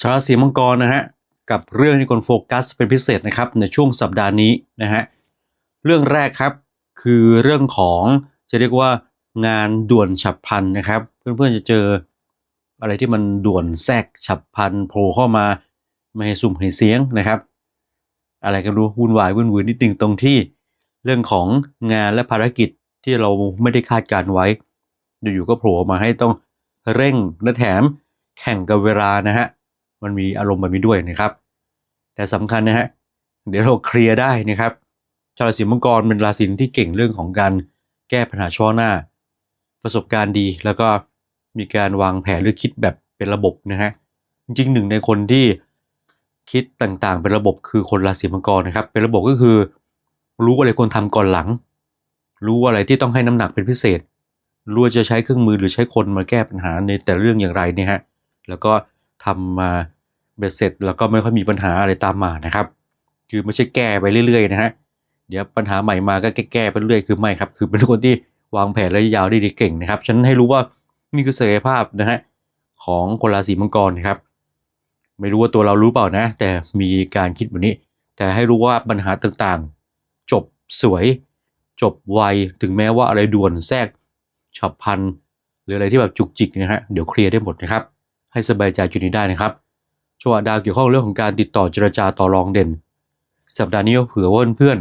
ชาวราศีมังกรนะฮะกับเรื่องที่คนโฟกัสเป็นพิเศษนะครับในช่วงสัปดาห์นี้นะฮะเรื่องแรกครับคือเรื่องของจะเรียกว่างานด่วนฉับพลันนะครับ เพื่อนๆจะเจออะไรที่มันด่วนแทรกฉับพลันโผล่เข้ามาไม่ให้สุ่มให้เสียงนะครับ อะไรกันรู้วุ่นวายวุ่นวืนนิดนึงตรงที่เรื่องของงานและภารกิจที่เราไม่ได้คาดการไว้อยู่ๆก็โผล่มาให้ต้องเร่งและแถมแข่งกับเวลานะฮะ มันมีอารมณ์แบบนี้ด้วยนะครับ แต่สำคัญนะฮะเดี๋ยวเราเคลียร์ได้นะครับชาวราศีมังกรเป็นราศีที่เก่งเรื่องของการแก้ปัญหาเฉพาะหน้า ประสบการณ์ดีแล้วก็มีการวางแผนหรือคิดแบบเป็นระบบนะฮะจริงๆหนึ่งในคนที่คิดต่างๆ เป็นระบบคือคนราศีมังกรนะครับ เป็นระบบก็คือ รู้อะไรควรทำก่อนหลัง รู้อะไรที่ต้องให้น้ำหนักเป็นพิเศษ รู้ว่าจะใช้เครื่องมือหรือใช้คนมาแก้ปัญหาในแต่เรื่องอย่างไรเนี่ยฮะแล้วก็ ทำมาเบ็ดเสร็จแล้วก็ไม่ค่อยมีปัญหาอะไรตามมานะครับ คือไม่ใช่แก้ไปเรื่อยๆนะฮะเดี๋ยวปัญหาใหม่มาก็แก้ไปเรื่อยคือไม่ครับ คือเป็นคนที่วางแผนระยะยาวได้ดีเก่งนะครับ ฉันให้รู้ว่านี่คือศักยภาพนะฮะของคนราศีมังกรนะครับ ไม่รู้ว่าตัวเรารู้เปล่านะ แต่มีการคิดแบบนี้ แต่ให้รู้ว่าปัญหาต่างๆ จบสวย จบไวถึงแม้ว่าอะไรด่วนแทรกฉับพลันหรืออะไรที่แบบจุกจิกนะฮะเดี๋ยวเคลียร์ได้หมดนะครับ ให้สบายใจจุดนี้ได้นะครับจังหวะดาวเกี่ยวข้องเรื่องของการติดต่อเจรจาต่อรองเด่น สัปดาห์นี้เผื่อว่าเพื่อน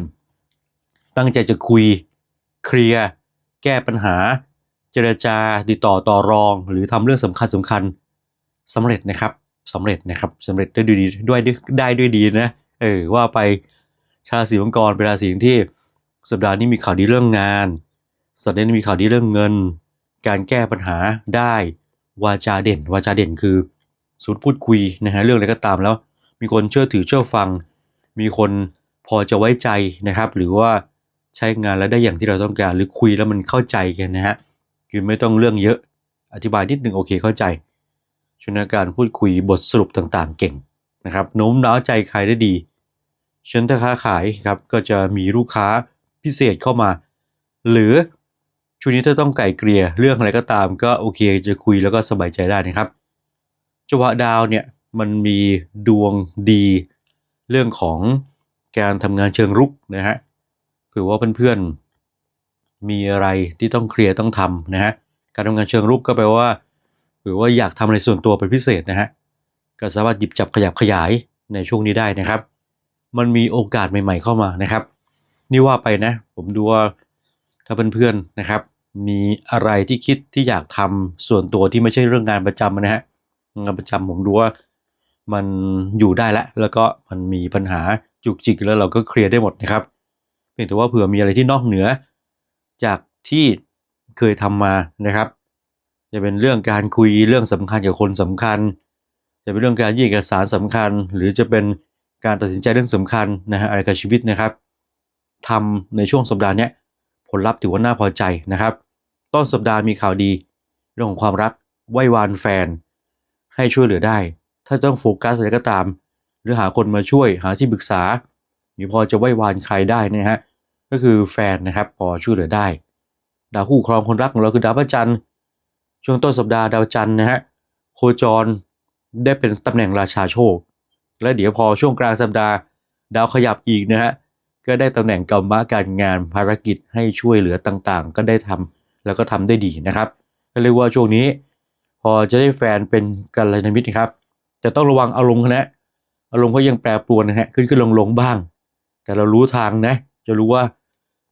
ตั้งใจจะคุยเคลียร์แก้ปัญหา เจรจาติดต่อต่อรอง หรือทำเรื่องสำคัญสำคัญสำเร็จนะครับสำเร็จนะครับสำเร็จได้ด้วยดีด้วยได้ด้วยดีนะเออว่าไปชาวราศีมังกรเป็นราศีที่สัปดาห์นี้มีข่าวดีเรื่องงานสัปดาห์นี้มีข่าวดีเรื่องเงิน การแก้ปัญหาได้ วาจาเด่น วาจาเด่นคือสูตรพูดคุยนะฮะเรื่องอะไรก็ตามแล้ว มีคนเชื่อถือเชื่อฟัง มีคนพอจะไว้ใจนะครับ หรือว่าใช้งานแล้วได้อย่างที่เราต้องการ หรือคุยแล้วมันเข้าใจกันนะฮะคือไม่ต้องเรื่องเยอะอธิบายนิดนึงโอเคเข้าใจชนการพูดคุยบทสรุปต่างๆ เก่งนะครับโน้มน้าวใจใครได้ดีเชิญถ้าค้าขายครับก็จะมีลูกค้าพิเศษเข้ามา หรือ ช่วงนี้ถ้าต้องไก่เกลี่ยเรื่องอะไรก็ตามก็โอเคจะคุยแล้วก็สบายใจได้นะครับจังหวะดาวเนี่ยมันมีดวงดีเรื่องของการทำงานเชิงรุกนะฮะเผื่อว่าเพื่อนๆมีอะไรที่ต้องเคลียร์ต้องทำนะฮะการทำงานเชิงรุกก็แปลว่าหรือว่าอยากทำอะไรส่วนตัวเป็นพิเศษนะฮะก็สามารถหยิบจับขยับขยายในช่วงนี้ได้นะครับ มันมีโอกาสใหม่ ๆเข้ามานะครับ นี่ว่าไปนะ ผมดูว่า ถ้าเพื่อนๆนะครับ มีอะไรที่คิดที่อยากทำส่วนตัวที่ไม่ใช่เรื่องงานประจำนะฮะงานประจำผมดูว่ามันอยู่ได้แล้วแล้วก็มันมีปัญหาจุกจิกแล้วเราก็เคลียร์ได้หมดนะครับเพียงแต่ว่าเผื่อมีอะไรที่นอกเหนือ จากที่เคยทำมานะครับ จะเป็นเรื่องการคุยเรื่องสำคัญกับคนสำคัญ จะเป็นเรื่องการยื่นเอกสารสำคัญ หรือจะเป็นการตัดสินใจเรื่องสำคัญนะฮะอะไรกับชีวิตนะครับทำในช่วงสัปดาห์นี้ ผลลัพธ์ถือว่าน่าพอใจนะครับ ต้นสัปดาห์มีข่าวดีเรื่องของความรักไหว้วานแฟน ให้ช่วยเหลือได้ ถ้าต้องโฟกัสอะไรก็ตาม หรือหาคนมาช่วยหาที่ปรึกษาหรือพอจะไหว้วานใครได้นะฮะก็คือแฟนนะครับพอช่วยเหลือได้ ดาวคู่ครองคนรักของเราคือดาวพระจันทร์ช่วงต้นสัปดาห์ดาวจันทร์นะฮะโคจรได้เป็นตำแหน่งราชาโชค และเดี๋ยวพอช่วงกลางสัปดาห์ ดาวขยับอีกนะฮะ ก็ได้ตำแหน่งกรรมะการงานภารกิจให้ช่วยเหลือต่างๆ ก็ได้ทำแล้วก็ทำได้ดีนะครับก็เรียกว่าช่วงนี้ พอจะได้แฟนเป็นกัลยาณมิตรนะครับแต่ต้องระวังอารมณ์นะอารมณ์เขายังแปรปรวนนะฮะขึ้นขึ้นลงลงบ้าง แต่เรารู้ทางนะ จะรู้ว่า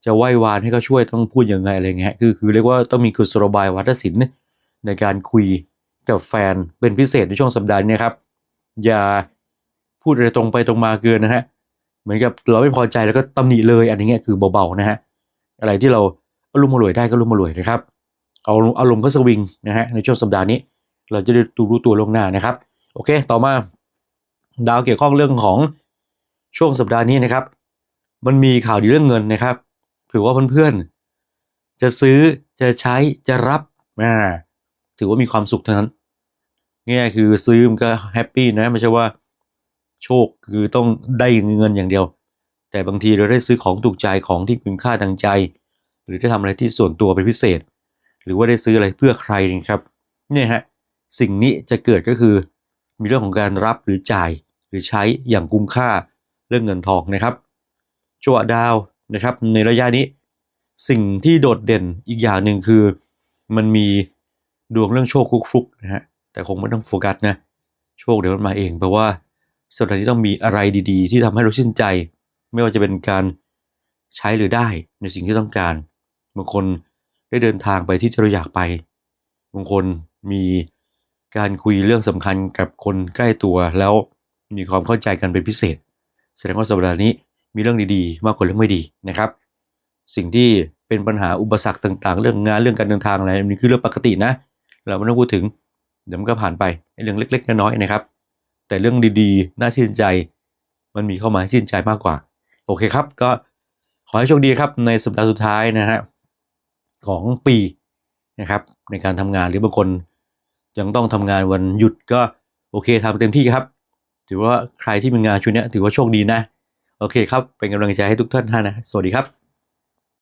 จะไหว้วานให้เขาช่วยต้องพูดยังไงอะไรเงี้ยคือคือเรียกว่าต้องมีกุศโลบายวัฒศิลป์ในการคุยกับแฟนเป็นพิเศษในช่วงสัปดาห์นี้ครับ อย่าพูดอะไรตรงไปตรงมาเกินนะฮะ เหมือนกับเราไม่พอใจแล้วก็ตำหนิเลยอันนี้ยคือเบาๆนะฮะอะไรที่เราอารมณ์มารวยได้ก็อารมณ์มารวยนะครับเอาอารมณ์ก็สวิงนะฮะในช่วงสัปดาห์นี้ เราจะได้ดูรู้ตัวลงหน้านะครับ โอเค ต่อมาดาวเกี่ยวข้องเรื่องของช่วงสัปดาห์นี้นะครับ มันมีข่าวดีเรื่องเงินนะครับถือว่าเพื่อนๆจะซื้อจะใช้จะรับอ่ถือว่ามีความสุขเทั้งนั้นง่ายคือซื้อมันก็แฮปปี้นะไม่ใช่ว่า โชคคือต้องได้เงินอย่างเดียว แต่บางทีเราได้ซื้อของถูกใจของที่คุณค่าทางใจ หรือได้ทำอะไรที่ส่วนตัวเป็นพิเศษ หรือว่าได้ซื้ออะไรเพื่อใครนะครับเนี่ยฮะสิ่งนี้จะเกิดก็คือ มีเรื่องของการรับหรือจ่ายหรือใช้อย่างคุ้มค่าเรื่องเงินทองนะครับจังหวดาวนะครับ ในระยะนี้ สิ่งที่โดดเด่นอีกอย่างหนึ่งคือ มันมีดวงเรื่องโชคคุกฟลุกนะฮะแต่คงไม่ต้องโฟกัสนะโชคเดี๋ยวมันมาเองแปลว่า สัปดาห์นี้ต้องมีอะไรดีๆ ที่ทำให้เราชื่นใจ ไม่ว่าจะเป็นการใช้หรือได้ในสิ่งที่ต้องการ บางคนได้เดินทางไปที่เราอยากไป บางคนมีการคุยเรื่องสำคัญกับคนใกล้ตัวแล้วมีความเข้าใจกันเป็นพิเศษ แสดงว่าสัปดาห์นี้มีเรื่องดีๆ มากกว่าเรื่องไม่ดีนะครับ สิ่งที่เป็นปัญหาอุปสรรคต่างๆ เรื่องงานเรื่องการเดินทางอะไรนี่คือเรื่องปกตินะ เราไม่ต้องพูดถึงเดี๋ยวมันก็ผ่านไปเรื่องเล็ก ๆ น้อยๆนะครับ แต่เรื่องดีๆ น่าชื่นใจ มันมีเข้ามาให้ชื่นใจมากกว่า โอเคครับ ก็ขอให้โชคดีครับในสัปดาห์สุดท้ายนะฮะของปีนะครับ ในการทำงานหรือบางคนยังต้องทำงานวันหยุดก็โอเคทำเต็มที่ครับ ถือว่าใครที่มีงานช่วงนี้ถือว่าโชคดีนะ โอเคครับ เป็นกำลังใจให้ทุกท่านนะ สวัสดีครับ